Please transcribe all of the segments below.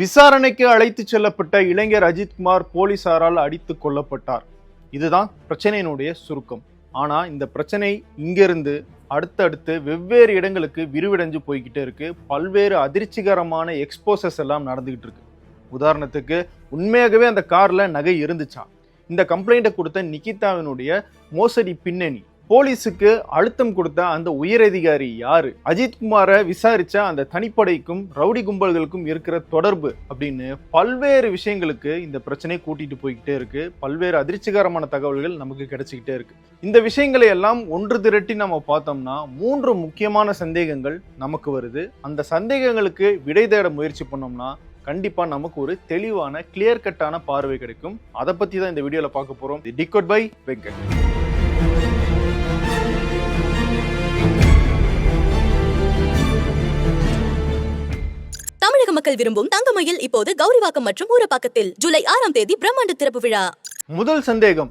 விசாரணைக்கு அழைத்து செல்லப்பட்ட இளைஞர் அஜித்குமார் போலீசாரால் அடித்து கொல்லப்பட்டார். இதுதான் பிரச்சனையினுடைய சுருக்கம். ஆனால் இந்த பிரச்சனை இங்கிருந்து அடுத்தடுத்து வெவ்வேறு இடங்களுக்கு விரிவடைஞ்சு போய்கிட்டே இருக்கு. பல்வேறு அதிர்ச்சிகரமான எக்ஸ்போசஸ் எல்லாம் நடந்துகிட்டு இருக்கு. உதாரணத்துக்கு உண்மையாகவே அந்த காரில் நகை இருந்துச்சா? இந்த கம்ப்ளைண்ட்டை கொடுத்த நிகிதாவினுடைய மோசடி பின்னணி போலீஸுக்கு அழுத்தம் கொடுத்த அந்த உயரதிகாரி யாரு? அஜித்குமாரை விசாரிச்ச அந்த தனிப்படைக்கும் ரவுடி கும்பல்களுக்கும் இருக்கிற தொடர்பு அப்படின்னு பல்வேறு விஷயங்களுக்கு இந்த பிரச்சனை கூட்டிட்டு போய்கிட்டே இருக்கு. பல்வேறு அதிர்ச்சிகரமான தகவல்கள் நமக்கு கிடைச்சிக்கிட்டே இருக்கு. இந்த விஷயங்களை எல்லாம் ஒன்று திரட்டி நம்ம பார்த்தோம்னா மூன்று முக்கியமான சந்தேகங்கள் நமக்கு வருது. அந்த சந்தேகங்களுக்கு விடை தேட முயற்சி பண்ணோம்னா கண்டிப்பா நமக்கு ஒரு தெளிவான கிளியர் கட்டான பார்வை கிடைக்கும். அதை பத்தி தான் இந்த வீடியோல பார்க்க போறோம். Decode by Venkat. பொதுமக்கள் விரும்பும் தங்கமயில் இப்போது கௌரிவாக்கம் மற்றும் ஊரப்பாக்கத்தில் ஜூலை ஆறாம் தேதி பிரம்மாண்ட திறப்பு விழா. முதல் சந்தேகம்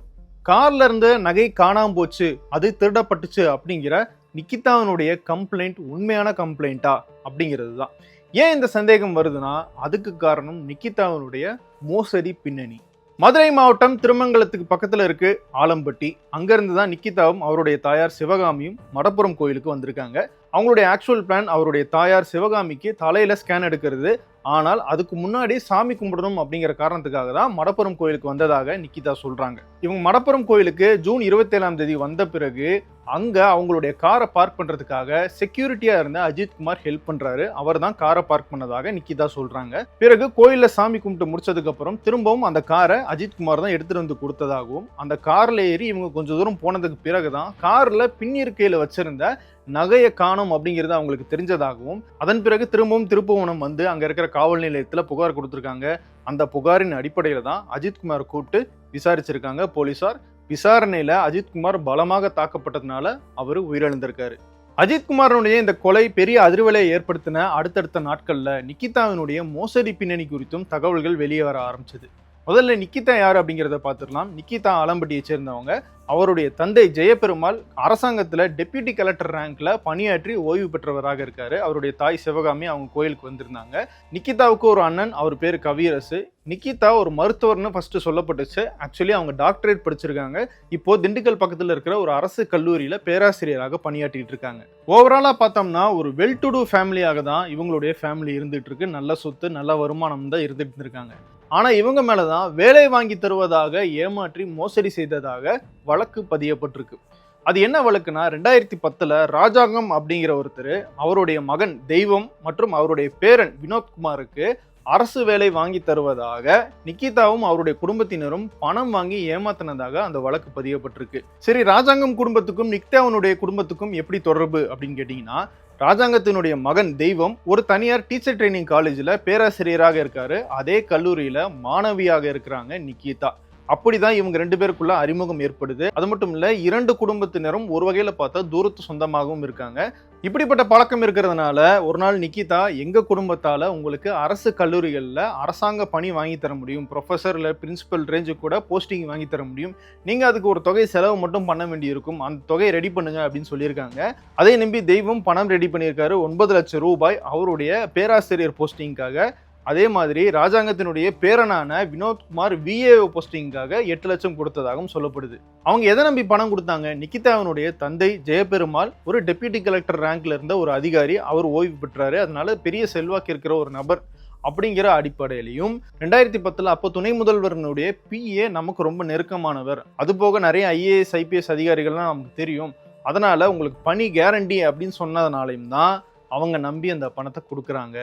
கார்ல இருந்து நகை காணாம போச்சு அது திருடப்பட்டுச்சு அப்படிங்கிற நிக்கிதாவினுடைய கம்ப்ளைண்ட் உண்மையான கம்ப்ளைண்ட்டா அப்படிங்கிறது தான். ஏன் இந்த சந்தேகம் வருதுன்னா அதுக்கு காரணம் நிக்கிதாவினுடைய மோசடி பின்னணி. மதுரை மாவட்டம் திருமங்கலத்துக்கு பக்கத்தில் இருக்கு ஆலம்பட்டி. அங்கேருந்து தான் நிக்கிதாவும் அவருடைய தாயார் சிவகாமியும் மடப்புரம் கோயிலுக்கு வந்திருக்காங்க. அவங்களுடைய ஆக்சுவல் பிளான் அவருடைய தாயார் சிவகாமிக்கு தலையில் ஸ்கேன் எடுக்கிறது. ஆனால் அதுக்கு முன்னாடி சாமி கும்பிடணும் அப்படிங்கிற காரணத்துக்காக தான் மடப்புரம் கோயிலுக்கு வந்ததாக நிக்கிதா சொல்றாங்க. இவங்க மடப்புரம் கோயிலுக்கு ஜூன் இருபத்தேழாம் தேதி வந்த பிறகு அங்க அவங்களுடைய காரை பார்க் பண்றதுக்காக செக்யூரிட்டியா இருந்த அஜித் குமார் ஹெல்ப் பண்றாரு. அவர் தான் காரை பார்க் பண்ணதாக நிக்கிதா சொல்றாங்க. பிறகு கோயில்ல சாமி கும்பிட்டு முடிச்சதுக்கு அப்புறம் திரும்பவும் அந்த காரை அஜித் குமார் தான் எடுத்துட்டு வந்து கொடுத்ததாகவும் அந்த கார்ல ஏறி இவங்க கொஞ்சம் தூரம் போனதுக்கு பிறகுதான் கார்ல பின்னிருக்கையில வச்சிருந்த நகையை காணும் அப்படிங்கிறது அவங்களுக்கு தெரிஞ்சதாகவும் அதன் பிறகு திரும்பவும் திருப்புவனம் வந்து அங்க இருக்கிற காவல் நிலையத்தில் புகார் கொடுத்துருக்காங்க. அந்த புகாரின் அடிப்படையில தான் அஜித்குமார் கூப்பிட்டு விசாரிச்சிருக்காங்க போலீசார். விசாரணையில அஜித்குமார் பலமாக தாக்கப்பட்டதுனால அவர் உயிரிழந்திருக்காரு. அஜித்குமாரனுடைய இந்த கொலை பெரிய அதிர்வலையை ஏற்படுத்தின அடுத்தடுத்த நாட்கள்ல நிக்கிதாவினுடைய மோசடி பின்னணி குறித்தும் தகவல்கள் வெளியே வர ஆரம்பிச்சது. முதல்ல நிக்கிதா யார் அப்படிங்கிறத பார்த்துடலாம். நிக்கிதா ஆலம்பட்டியை சேர்ந்தவங்க. அவருடைய தந்தை ஜெயபெருமாள் அரசாங்கத்தில் டெப்யூட்டி கலெக்டர் ரேங்க்ல பணியாற்றி ஓய்வு பெற்றவராக இருக்காரு. அவருடைய தாய் சிவகாமி அவங்க கோயிலுக்கு வந்திருந்தாங்க. நிக்கிதாவுக்கு ஒரு அண்ணன் அவர் பேர் கவியரசு. நிக்கிதா ஒரு மருத்துவர்னு ஃபர்ஸ்ட் சொல்லப்பட்டுச்சு. ஆக்சுவலி அவங்க டாக்டரேட் படிச்சிருக்காங்க. இப்போ திண்டுக்கல் பக்கத்தில் இருக்கிற ஒரு அரசு கல்லூரியில் பேராசிரியராக பணியாற்றிட்டு இருக்காங்க. ஓவராலாக பார்த்தோம்னா ஒரு வெல் டு டூ ஃபேமிலியாக தான் இவங்களுடைய ஃபேமிலி இருந்துட்டு இருக்கு. நல்ல சொத்து நல்ல வருமானம் தான் இருந்துட்டு இருக்காங்க. ஆனால் இவங்க மேலே தான் வேலை வாங்கி தருவதாக ஏமாற்றி மோசடி செய்ததாக வழக்கு பதியப்பட்டிருக்கு. அது என்ன வழக்குனா ரெண்டாயிரத்தி பத்தில் ராஜாங்கம் அப்படிங்கிற ஒருத்தர் அவருடைய மகன் தெய்வம் மற்றும் அவருடைய பேரன் வினோத்குமாருக்கு அரசு வேலை வாங்கி தருவதாக நிக்கிதாவும் அவருடைய குடும்பத்தினரும் பணம் வாங்கி ஏமாத்தினதாக அந்த வழக்கு பதியப்பட்டிருக்கு. சரி ராஜாங்கம் குடும்பத்துக்கும் நிக்கிதாவனுடைய குடும்பத்துக்கும் எப்படி தொடர்பு அப்படின்னு கேட்டீங்கன்னா ராஜாங்கத்தினுடைய மகன் தெய்வம் ஒரு தனியார் டீச்சர் ட்ரைனிங் காலேஜில் பேராசிரியராக இருக்காரு. அதே கல்லூரியில் மாணவியாக இருக்கிறாங்க நிக்கிதா. அப்படிதான் இவங்க ரெண்டு பேருக்குள்ள அறிமுகம் ஏற்படுது. அது மட்டும் இல்ல இரண்டு குடும்பத்தினரும் ஒரு வகையில பார்த்தா தூரத்து சொந்தமாகவும் இருக்காங்க. இப்படிப்பட்ட பழக்கம் இருக்கிறதுனால ஒரு நாள் நிக்கிதா எங்க குடும்பத்தால உங்களுக்கு அரசு கல்லூரிகளில் அரசாங்க பணி வாங்கி தர முடியும் ப்ரொஃபஸர் இல்லை பிரின்சிபல் ரேஞ்சு கூட போஸ்டிங் வாங்கி தர முடியும். நீங்க அதுக்கு ஒரு தொகை செலவு மட்டும் பண்ண வேண்டியிருக்கும். அந்த தொகையை ரெடி பண்ணுங்க அப்படின்னு சொல்லியிருக்காங்க. அதை நம்பி தெய்வம் பணம் ரெடி பண்ணியிருக்காரு. ஒன்பது லட்சம் ரூபாய் அவருடைய பேராசிரியர் போஸ்டிங்காக அதே மாதிரி ராஜாங்கத்தினுடைய பேரனான வினோத்குமார் விஏஓ போஸ்டிங்காக எட்டு லட்சம் கொடுத்ததாகவும் சொல்லப்படுது. அவங்க எதை நம்பி பணம் கொடுத்தாங்க? நிக்கிதாவினுடைய தந்தை ஜெயபெருமாள் ஒரு டெப்யூட்டி கலெக்டர் ரேங்க்ல இருந்த ஒரு அதிகாரி அவர் ஓய்வு பெற்றாரு. அதனால பெரிய செல்வாக்கு இருக்கிற ஒரு நபர் அப்படிங்கிற அடிப்படையிலையும் ரெண்டாயிரத்தி பத்தில் அப்போ துணை முதல்வரனுடைய பிஏ நமக்கு ரொம்ப நெருக்கமானவர். அது போக நிறைய ஐஏஎஸ் ஐபிஎஸ் அதிகாரிகள்லாம் நமக்கு தெரியும். அதனால உங்களுக்கு பணி கேரண்டி அப்படின்னு சொன்னதுனாலையும் தான் அவங்க நம்பி அந்த பணத்தை கொடுக்குறாங்க.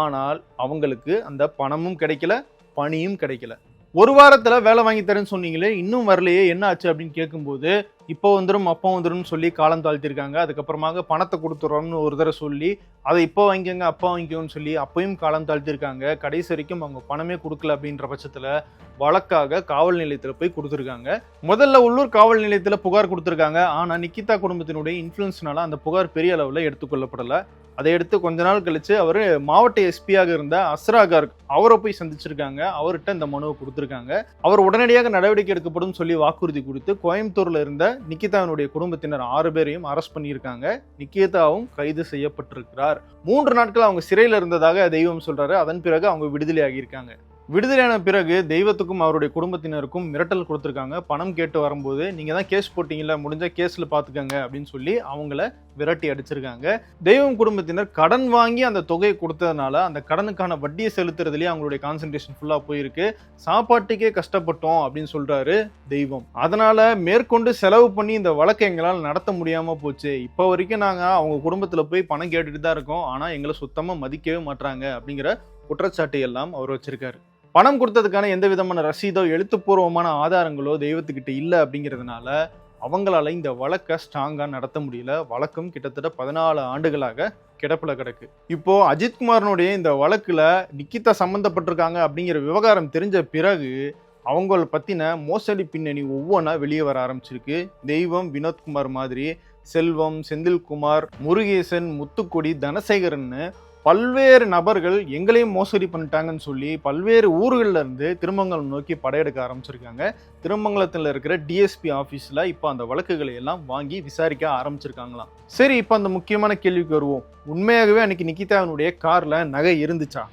ஆனால் அவங்களுக்கு அந்த பணமும் கிடைக்கல பணியும் கிடைக்கல. ஒரு வாரத்தில் வேலை வாங்கி தரேன்னு சொன்னீங்களே இன்னும் வரலையே என்ன ஆச்சு அப்படின்னு கேட்கும்போது இப்போ வந்துடும் அப்போ வந்துடும் சொல்லி காலம் தாழ்த்திருக்காங்க அதுக்கப்புறமாக பணத்தை கொடுத்துட்றோம்னு ஒரு தடவை சொல்லி அதை இப்போ வாங்கிக்கோங்க அப்போ வாங்கிக்கோன்னு சொல்லி அப்பையும் காலம் தாழ்த்திருக்காங்க கடைசி வரைக்கும் அவங்க பணமே கொடுக்கல அப்படின்ற பட்சத்தில் வழக்காக காவல் நிலையத்தில் போய் கொடுத்துருக்காங்க. முதல்ல உள்ளூர் காவல் நிலையத்தில் புகார் கொடுத்துருக்காங்க. ஆனால் நிக்கிதா குடும்பத்தினுடைய இன்ஃப்ளூன்ஸ்னால அந்த புகார் பெரிய அளவில் எடுத்துக்கொள்ளப்படலை. அதை எடுத்து கொஞ்ச நாள் கழித்து அவர் மாவட்ட எஸ்பியாக இருந்த அஸ்ரா கார்க் அவரை போய் சந்திச்சிருக்காங்க. அவர்கிட்ட இந்த மனுவை கொடுத்துருக்காங்க. அவர் உடனடியாக நடவடிக்கை எடுக்கப்படும் சொல்லி வாக்குறுதி கொடுத்து கோயம்புத்தூரில் இருந்த நிக்கிதாவினுடைய குடும்பத்தினர் ஆறு பேரையும் அரெஸ்ட் பண்ணியிருக்காங்க. நிக்கிதாவும் கைது செய்யப்பட்டிருக்கிறார். மூன்று நாட்கள் அவங்க சிறையில் இருந்ததாக தெய்வம் சொல்றாரு. அதன் பிறகு அவங்க விடுதலை ஆகியிருக்காங்க விடுதலையான பிறகு தெய்வத்துக்கும் அவருடைய குடும்பத்தினருக்கும் மிரட்டல் கொடுத்துருக்காங்க. பணம் கேட்டு வரும்போது நீங்கள் தான் கேஸ் போட்டிங்கள முடிஞ்ச கேஸில் பாத்துக்கங்க அப்படின்னு சொல்லி அவங்கள விரட்டி அடிச்சிருக்காங்க. தெய்வம் குடும்பத்தினர் கடன் வாங்கி அந்த தொகையை கொடுத்ததுனால அந்த கடனுக்கான வட்டியை செலுத்துறதுலேயே அவங்களுடைய கான்சென்ட்ரேஷன் ஃபுல்லாக போயிருக்கு. சாப்பாட்டுக்கே கஷ்டப்பட்டோம் அப்படின்னு சொல்கிறாரு தெய்வம். அதனால் மேற்கொண்டு செலவு பண்ணி இந்த வழக்கை எங்களால் நடத்த முடியாமல் போச்சு. இப்போ வரைக்கும் நாங்கள் அவங்க குடும்பத்தில் போய் பணம் கேட்டுட்டு தான் இருக்கோம். ஆனால் எங்களை சுத்தமாக மதிக்கவே மாட்றாங்க அப்படிங்கிற குற்றச்சாட்டு எல்லாம் அவர் வச்சிருக்காரு. பணம் கொடுத்ததுக்கான எந்த விதமான ரசீதோ எழுத்துப்பூர்வமான ஆதாரங்களோ தெய்வத்துக்கிட்ட இல்லை அப்படிங்கிறதுனால அவங்களால இந்த வழக்கை ஸ்ட்ராங்காக நடத்த முடியல. வழக்கம் கிட்டத்தட்ட பதினாலு ஆண்டுகளாக கிடப்பில் கிடக்கு. இப்போ அஜித்குமாரனுடைய இந்த வழக்கில் நிக்கிதா சம்மந்தப்பட்டிருக்காங்க அப்படிங்கிற விவகாரம் தெரிஞ்ச பிறகு அவங்கள பற்றின மோசடி பின்னணி ஒவ்வொன்றா வெளியே வர ஆரம்பிச்சிருக்கு. தெய்வம் வினோத்குமார் மாதிரி செல்வம் செந்தில்குமார் முருகேசன் முத்துக்கொடி தனசேகரன்னு பல்வேறு நபர்கள் எங்களையும் மோசடி பண்ணிட்டாங்கன்னு சொல்லி பல்வேறு ஊர்களில் இருந்து திருமங்கலம் நோக்கி படையெடுக்க ஆரம்பிச்சிருக்காங்க. திருமங்கலத்தில் இருக்கிற டிஎஸ்பி ஆஃபீஸில் இப்போ அந்த வழக்குகளை எல்லாம் வாங்கி விசாரிக்க ஆரம்பிச்சிருக்காங்களாம். சரி இப்போ அந்த முக்கியமான கேள்விக்கு வருவோம். உண்மையாகவே அன்னைக்கு நிக்கிதாவினுடைய காரில் நகை இருந்துச்சா?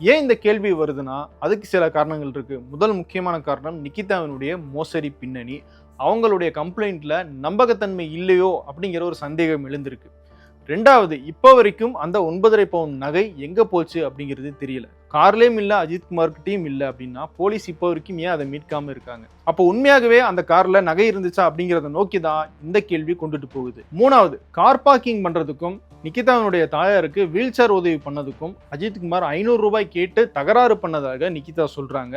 ஏன் இந்த கேள்வி வருதுன்னா அதுக்கு சில காரணங்கள் இருக்குது முதல் முக்கியமான காரணம் நிக்கிதாவினுடைய மோசடி பின்னணி. அவங்களுடைய கம்ப்ளைண்ட்டில் நம்பகத்தன்மை இல்லையோ அப்படிங்கிற ஒரு சந்தேகம் எழுந்திருக்கு. ரெண்டாவது இப்போ வரைக்கும் அந்த ஒன்பதரை பவுன் நகை எங்கே போச்சு அப்படிங்கிறது தெரியல. கார்லேயும் இல்லை அஜித்குமார்கிட்டையும் இல்லை அப்படின்னா போலீஸ் இப்போ வரைக்கும் ஏன் அதை மீட்காம இருக்காங்க? அப்போ உண்மையாகவே அந்த காரில் நகை இருந்துச்சா அப்படிங்கிறத நோக்கி தான் இந்த கேள்வி கொண்டுட்டு போகுது. மூணாவது கார் பார்க்கிங் பண்ணுறதுக்கும் நிக்கிதாவினுடைய தாயாருக்கு வீல் சேர் உதவி பண்ணதுக்கும் அஜித்குமார் ஐநூறு ரூபாய் கேட்டு தகராறு பண்ணதாக நிக்கிதா சொல்கிறாங்க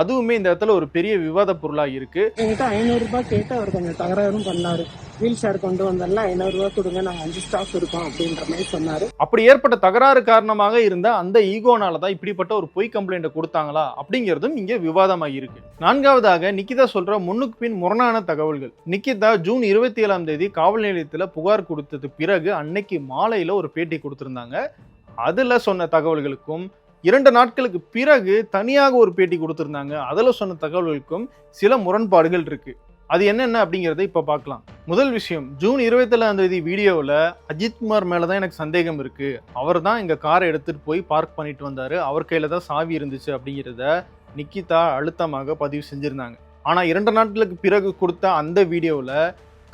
அதுவுமே இந்த இடத்துல ஒரு பெரிய விவாத பொருளா இருக்கு. என்கிட்ட ஐநூறு ரூபாய் கேட்டு அவர் கொஞ்சம் தகராறும் பண்ணாரு. வீல் சேர் கொண்டு வந்தல ஐநூறு ரூபாய் கொடுங்க நாங்க அஞ்சு ஸ்டாஃப் இருக்கோம் அப்படின்ற மாதிரி சொன்னாரு. அப்படி ஏற்பட்ட தகராறு காரணமாக இருந்த அந்த ஈகோனால தான் இப்படிப்பட்ட ஒரு பொய் கம்ப்ளைண்ட்டை கொடுத்தாங்களா அப்படிங்கிறதும் இங்க விவாதமாக இருக்கு. நான்காவதாக நிக்கிதா சொல்ற முன்னுக்கு பின் முரணான தகவல்கள். நிக்கிதா ஜூன் இருபத்தி ஏழாம் தேதி காவல் நிலையத்துல புகார் கொடுத்தது பிறகு அன்னைக்கு மாலையில ஒரு பேட்டி கொடுத்திருந்தாங்க. அதுல சொன்ன தகவல்களுக்கும் இரண்டு நாட்களுக்கு பிறகு தனியாக ஒரு பேட்டி கொடுத்திருந்தாங்க. அதில் சொன்ன தகவல்களுக்கும் சில முரண்பாடுகள் இருக்கு. அது என்னென்ன அப்படிங்கிறத இப்போ பார்க்கலாம். முதல் விஷயம் ஜூன் இருபத்தேழாம் தேதி வீடியோவில் அஜித்குமார் மேலே தான் எனக்கு சந்தேகம் இருக்கு. அவர் தான் இங்கே காரை எடுத்துகிட்டு போய் பார்க் பண்ணிட்டு வந்தார். அவர் கையில் தான் சாவி இருந்துச்சு அப்படிங்கிறத நிக்கிதா அழுத்தமாக பதிவு செஞ்சுருந்தாங்க. ஆனால் இரண்டு நாட்களுக்கு பிறகு கொடுத்த அந்த வீடியோவில்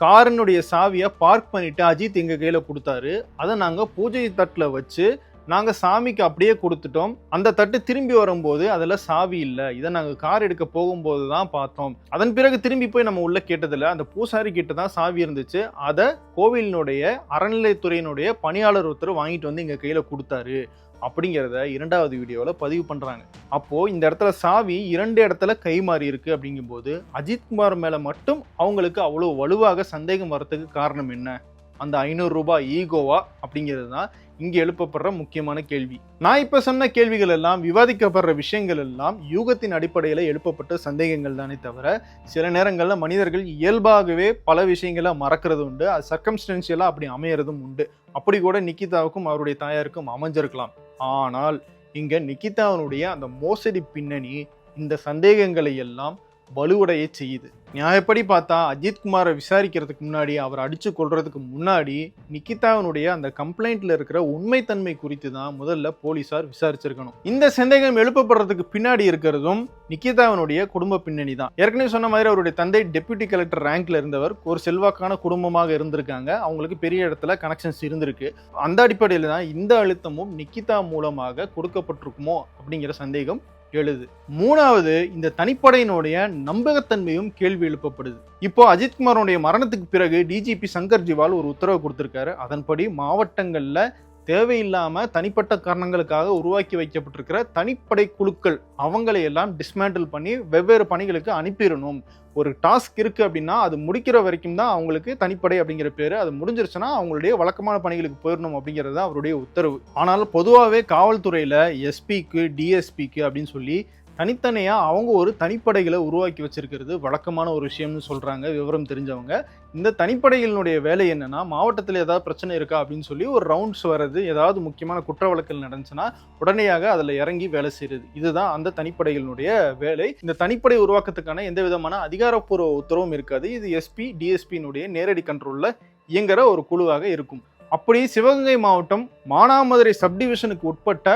காரினுடைய சாவியை பார்க் பண்ணிவிட்டு அஜித் எங்கள் கையில் கொடுத்தாரு. அதை நாங்கள் பூஜை தட்டில் வச்சு நாங்கள் சாமிக்கு அப்படியே கொடுத்துட்டோம். அந்த தட்டு திரும்பி வரும்போது அதில் சாவி இல்லை. இதை நாங்கள் கார் எடுக்க போகும்போது தான் பார்த்தோம். அதன் பிறகு திரும்பி போய் நம்ம உள்ள கேட்டதுல அந்த பூசாரி கிட்ட தான் சாவி இருந்துச்சு. அதை கோவிலினுடைய அறநிலைத்துறையினுடைய பணியாளர் ஒருத்தர் வாங்கிட்டு வந்து எங்கள் கையில் கொடுத்தாரு. அப்படிங்கிறத இரண்டாவது வீடியோவில் பதிவு பண்ணுறாங்க அப்போது இந்த இடத்துல சாவி இரண்டு இடத்துல கை மாறி இருக்குது அப்படிங்கும்போது அஜித்குமார் மேலே மட்டும் அவங்களுக்கு அவ்வளோ வலுவாக சந்தேகம் வரத்துக்கு காரணம் என்ன? அந்த ஐநூறு ரூபாய் ஈகோவா? அப்படிங்கிறது தான் இங்கே எழுப்பப்படுற முக்கியமான கேள்வி. நான் இப்போ சொன்ன கேள்விகள் எல்லாம் விவாதிக்கப்படுற விஷயங்கள் எல்லாம் யூகத்தின் அடிப்படையில் எழுப்பப்பட்ட சந்தேகங்கள் தானே தவிர சில நேரங்களில் மனிதர்கள் இயல்பாகவே பல விஷயங்களை மறக்கிறது உண்டு. அது சர்க்கம்ஸ்டன்ஷியலாக அப்படி அமையறதும் உண்டு. அப்படி கூட நிக்கிதாவுக்கும் அவருடைய தாயாருக்கும் அமைஞ்சிருக்கலாம். ஆனால் இங்க நிக்கிதாவினுடைய அந்த மோசடி பின்னணி இந்த சந்தேகங்களை எல்லாம் வலுவடைய செய்யுது. நியாயப்படி பார்த்தா அஜித்குமாரை விசாரிக்கிறதுக்கு முன்னாடி அவர் அடித்து கொள்றதுக்கு முன்னாடி நிக்கிதாவினுடைய அந்த கம்ப்ளைண்ட்ல இருக்கிற உண்மைத்தன்மை குறித்து தான் முதல்ல போலீசார் விசாரிச்சிருக்கணும். இந்த சந்தேகம் எழுப்பப்படுறதுக்கு பின்னாடி இருக்கிறதும் நிக்கிதாவினுடைய குடும்ப பின்னணி தான். ஏற்கனவே சொன்ன மாதிரி அவருடைய தந்தை டெப்யூட்டி கலெக்டர் ரேங்க்ல இருந்தவர். ஒரு செல்வாக்கான குடும்பமாக இருந்திருக்காங்க. அவங்களுக்கு பெரிய இடத்துல கனெக்ஷன்ஸ் இருந்திருக்கு. அந்த அடிப்படையில் தான் இந்த அழுத்தமும் நிக்கிதா மூலமாக கொடுக்கப்பட்டிருக்குமோ அப்படிங்கிற சந்தேகம் எழுது. மூணாவது இந்த தனிப்படையினுடைய நம்பகத்தன்மையும் கேள்வி எழுப்பப்படுது. இப்போ அஜித்குமாரோடைய மரணத்துக்கு பிறகு டிஜிபி சங்கர் ஜிவால் ஒரு உத்தரவு கொடுத்திருக்காரு. அதன்படி மாவட்டங்களில் தேவையில்லாம தனிப்பட்ட காரணங்களுக்காக உருவாக்கி வைக்கப்பட்டிருக்கிற தனிப்படை குழுக்கள் அவங்களை எல்லாம் டிஸ்மேண்டில் பண்ணி வெவ்வேறு பணிகளுக்கு அனுப்பிடணும். ஒரு டாஸ்க் இருக்குது அப்படின்னா அது முடிக்கிற வரைக்கும் தான் அவங்களுக்கு தனிப்படை அப்படிங்கிற பேர். அது முடிஞ்சிருச்சுன்னா அவங்களுடைய வழக்கமான பணிகளுக்கு போயிடணும் அப்படிங்கிறது தான் அவருடைய உத்தரவு. ஆனால் பொதுவாகவே காவல்துறையில் எஸ்பிக்கு டிஎஸ்பிக்கு அப்படின்னு சொல்லி தனித்தனியாக அவங்க ஒரு தனிப்படைகளை உருவாக்கி வச்சிருக்கிறது வழக்கமான ஒரு விஷயம்னு சொல்கிறாங்க விவரம் தெரிஞ்சவங்க. இந்த தனிப்படைகளினுடைய வேலை என்னன்னா மாவட்டத்தில் ஏதாவது பிரச்சனை இருக்கா அப்படின்னு சொல்லி ஒரு ரவுண்ட்ஸ் வர்றது ஏதாவது முக்கியமான குற்ற வழக்கில் நடந்துச்சுன்னா உடனடியாக அதில் இறங்கி வேலை செய்கிறது இதுதான் அந்த தனிப்படைகளினுடைய வேலை. இந்த தனிப்படை உருவாக்கத்துக்கான எந்த விதமான அதிகாரப்பூர்வ உத்தரவும் இருக்காது. இது எஸ்பி டிஎஸ்பியினுடைய நேரடி கண்ட்ரோலில் இயங்குற ஒரு குழுவாக இருக்கும். அப்படி சிவகங்கை மாவட்டம் மானாமதுரை சப்டிவிஷனுக்கு உட்பட்ட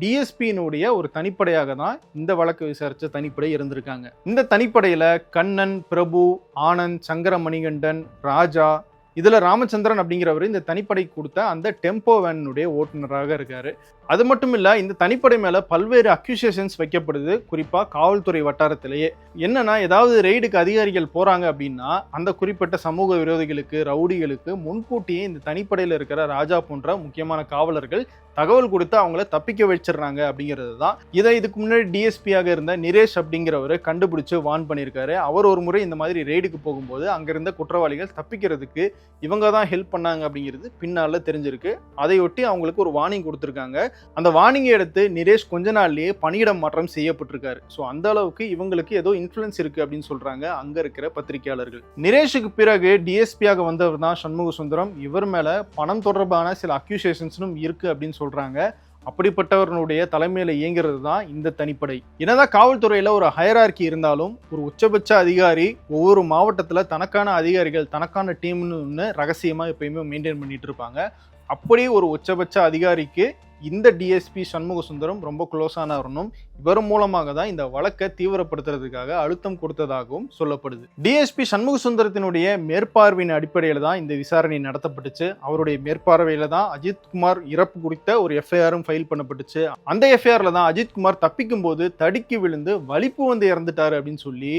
டிஎஸ்பியினுடைய ஒரு தனிப்படையாக தான் இந்த வழக்கு விசாரிச்ச தனிப்படை இருந்திருக்காங்க. இந்த தனிப்படையில் கண்ணன் பிரபு ஆனந்த் சங்கர மணிகண்டன் ராஜா இதில் ராமச்சந்திரன் அப்படிங்கிறவர் இந்த தனிப்படை கொடுத்த அந்த டெம்போ வேனுடைய ஓட்டுநராக இருக்கார். அது மட்டும் இல்லை இந்த தனிப்படை மேலே பல்வேறு அக்யூசியேஷன்ஸ் வைக்கப்படுது. குறிப்பாக காவல்துறை வட்டாரத்திலேயே. என்னன்னா ஏதாவது ரெய்டுக்கு அதிகாரிகள் போகிறாங்க அப்படின்னா அந்த குறிப்பிட்ட சமூக விரோதிகளுக்கு ரவுடிகளுக்கு முன்கூட்டியே இந்த தனிப்படையில் இருக்கிற ராஜா போன்ற முக்கியமான காவலர்கள் தகவல் கொடுத்து அவங்கள தப்பிக்க வச்சிடுறாங்க அப்படிங்கிறது தான். இதை இதுக்கு முன்னாடி டிஎஸ்பியாக இருந்த நிரேஷ் அப்படிங்கிறவர் கண்டுபிடிச்சு வான் பண்ணியிருக்காரு. அவர் ஒரு முறை இந்த மாதிரி ரெய்டுக்கு போகும்போது அங்கிருந்த குற்றவாளிகள் தப்பிக்கிறதுக்கு இவங்க தான் ஹெல்ப் பண்ணாங்க அப்படிங்கிறது பின்னால் தெரிஞ்சிருக்கு. அதையொட்டி அவங்களுக்கு ஒரு வார்னிங் கொடுத்துருக்காங்க. அந்த வார்னிங்கை எடுத்து நிரேஷ் கொஞ்ச நாள்லேயே பணியிடம் மாற்றம் செய்யப்பட்டிருக்காரு. ஸோ அந்த அளவுக்கு இவங்களுக்கு ஏதோ இன்ஃப்ளூயன்ஸ் இருக்கு அப்படின்னு சொல்றாங்க அங்க இருக்கிற பத்திரிகையாளர்கள். நிரேஷுக்கு பிறகு டிஎஸ்பியாக வந்தவர் தான் சண்முக சுந்தரம். இவர் மேல பணம் தொடர்பான சில அக்யூசியேஷன்ஸும் இருக்கு அப்படின்னு சொல்றாங்க. அப்படிப்பட்டவர்களுடைய தலைமையில் இயங்குறது தான் இந்த தனிப்படை. என்னதான் காவல்துறையில் ஒரு ஹயரார்கி இருந்தாலும் ஒரு உச்சபட்ச அதிகாரி ஒவ்வொரு மாவட்டத்தில் தனக்கான அதிகாரிகள் தனக்கான டீம்னு ஒன்று ரகசியமா எப்பயுமே மெயின்டைன் பண்ணிட்டு இருப்பாங்க. அப்படி ஒரு உச்சபட்ச அதிகாரிக்கு இந்த டிஎஸ்பி சண்முக சுந்தரம் ரொம்ப க்ளோஸானவரனும் இவர் மூலமாக தான் இந்த வழக்கை தீவிரப்படுத்துறதுக்காக அழுத்தம் கொடுத்ததாகவும் சொல்லப்படுது. டிஎஸ்பி சண்முக சுந்தரத்தினுடைய மேற்பார்வையின் அடிப்படையில் தான் இந்த விசாரணை நடத்தப்பட்டுச்சு. அவருடைய மேற்பார்வையில் தான் அஜித்குமார் இறப்பு குறித்த ஒரு எஃப்ஐஆரும் ஃபைல் பண்ணப்பட்டுச்சு. அந்த எஃப்ஐஆரில் தான் அஜித்குமார் தப்பிக்கும் போது தடுக்கி விழுந்து வலிப்பு வந்து இறந்துட்டாரு அப்படின்னு சொல்லி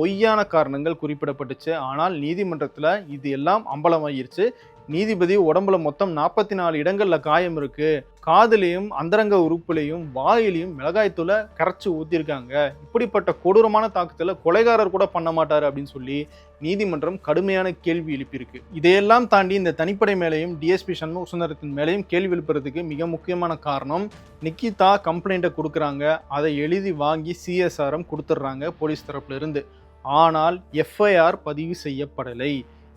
பொய்யான காரணங்கள் குறிப்பிடப்பட்டுச்சு. ஆனால் நீதிமன்றத்தில் இது எல்லாம் அம்பலமாயிருச்சு. நீதிபதி உடம்புல மொத்தம் நாற்பத்தி நாலு இடங்களில் காயம் இருக்கு. காதுலையும் அந்தரங்க உறுப்புலையும் வாயிலையும் மிளகாய்த்தூளை கரைச்சி ஊற்றிருக்காங்க இப்படிப்பட்ட கொடூரமான தாக்குதலை கொலைகாரர் கூட பண்ண மாட்டார் அப்படின்னு சொல்லி நீதிமன்றம் கடுமையான கேள்வி எழுப்பியிருக்கு. இதையெல்லாம் தாண்டி இந்த தனிப்படை மேலேயும் டிஎஸ்பி சண்முக சுந்தரத்தின் மேலேயும் கேள்வி எழுப்புறதுக்கு மிக முக்கியமான காரணம் நிக்கிதா கம்ப்ளைண்ட்டை கொடுக்குறாங்க. அதை எழுதி வாங்கி சிஎஸ்ஆர்எம் கொடுத்துட்றாங்க போலீஸ் தரப்புல இருந்து. ஆனால் எஃப்ஐஆர் பதிவு செய்யப்படலை.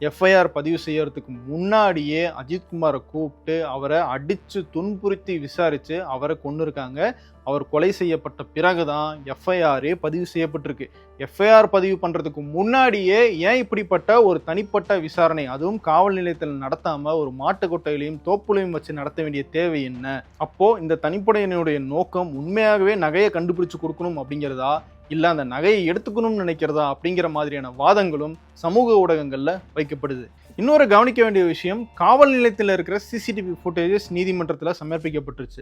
எஃப்ஐஆர் பதிவு செய்யறதுக்கு முன்னாடியே அஜித்குமாரை கூப்பிட்டு அவரை அடித்து துன்புறுத்தி விசாரித்து அவரை கொண்டு இருக்காங்க அவர் கொலை செய்யப்பட்ட பிறகு தான் எஃப்ஐஆரே பதிவு செய்யப்பட்டிருக்கு. எஃப்ஐஆர் பதிவு பண்ணுறதுக்கு முன்னாடியே ஏன் இப்படிப்பட்ட ஒரு தனிப்பட்ட விசாரணை அதுவும் காவல் நிலையத்தில் நடத்தாமல் ஒரு மாட்டுக்கொட்டையிலையும் தோப்புலையும் வச்சு நடத்த வேண்டிய தேவை என்ன? அப்போது இந்த தனிப்படையினுடைய நோக்கம் உண்மையாகவே நகையை கண்டுபிடிச்சு கொடுக்கணும் அப்படிங்கிறதா? இல்லை அந்த நகையை எடுத்துக்கணும்னு நினைக்கிறதா அப்படிங்கிற மாதிரியான வாதங்களும் சமூக ஊடகங்களில் வைக்கப்படுது. இன்னொரு கவனிக்க வேண்டிய விஷயம் காவல் நிலையத்தில் இருக்கிற சிசிடிவி ஃபுட்டேஜஸ் நீதிமன்றத்தில் சமர்ப்பிக்கப்பட்டுருச்சு.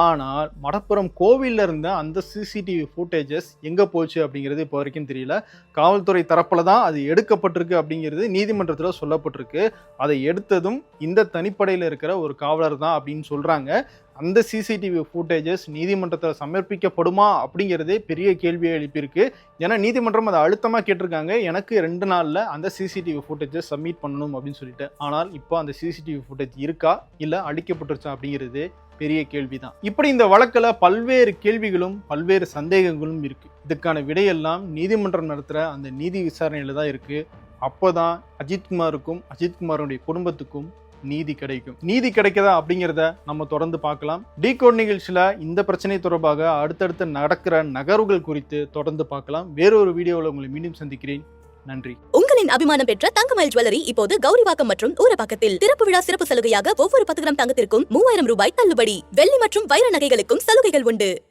ஆனால் மடப்புறம் கோவிலில் இருந்த அந்த சிசிடிவி ஃபுட்டேஜஸ் எங்கே போச்சு அப்படிங்கிறது இப்போ வரைக்கும் தெரியல. காவல்துறை தரப்பில் தான் அது எடுக்கப்பட்டிருக்கு அப்படிங்கிறது நீதிமன்றத்தில் சொல்லப்பட்டிருக்கு. அதை எடுத்ததும் இந்த தனிப்படையில் இருக்கிற ஒரு காவலர் தான் அப்படின்னு சொல்கிறாங்க அந்த சிசிடிவி ஃபுட்டேஜஸ் நீதிமன்றத்தில் சமர்ப்பிக்கப்படுமா அப்படிங்கிறதே பெரிய கேள்வியை எழுப்பியிருக்கு. ஏன்னா நீதிமன்றம் அதை அழுத்தமாக கேட்டிருக்காங்க. எனக்கு ரெண்டு நாளில் அந்த சிசிடிவி ஃபுட்டேஜஸ் சப்மிட் பண்ணணும் அப்படின்னு சொல்லிட்டு. ஆனால் இப்போ அந்த சிசிடிவி ஃபுட்டேஜ் இருக்கா? இல்லை அழிக்கப்பட்டுருச்சா அப்படிங்கிறது பெரிய கேள்வி தான் இப்படி இந்த வழக்கில் பல்வேறு கேள்விகளும் பல்வேறு சந்தேகங்களும் இருக்குது இதுக்கான விடையெல்லாம் நீதிமன்றம் நடத்துகிற அந்த நீதி விசாரணையில் தான் இருக்குது அப்போதான் அஜித்குமாருக்கும் அஜித்குமாருடைய குடும்பத்துக்கும் நீதி கிடைக்கும். நீதி கிடைக்குதா அப்படிங்கிறத நம்ம தொடர்ந்து பார்க்கலாம். டீ கோட் இந்த பிரச்சனை தொடர்பாக அடுத்தடுத்து நடக்கிற நகர்வுகள் குறித்து தொடர்ந்து பார்க்கலாம். வேறொரு வீடியோவில் உங்களை மீண்டும் சந்திக்கிறேன். நன்றி. உங்களின் அபிமானம் பெற்ற தங்கமயில் ஜுவல்லரி இப்போது கௌரிவாக்கம் மற்றும் ஊரப்பாக்கத்தில். திறப்பு விழா சிறப்பு சலுகையாக ஒவ்வொரு பத்து கிராம் தங்கத்திற்கும் மூவாயிரம் ரூபாய் தள்ளுபடி. வெள்ளி மற்றும் வைர நகைகளுக்கும் சலுகைகள் உண்டு.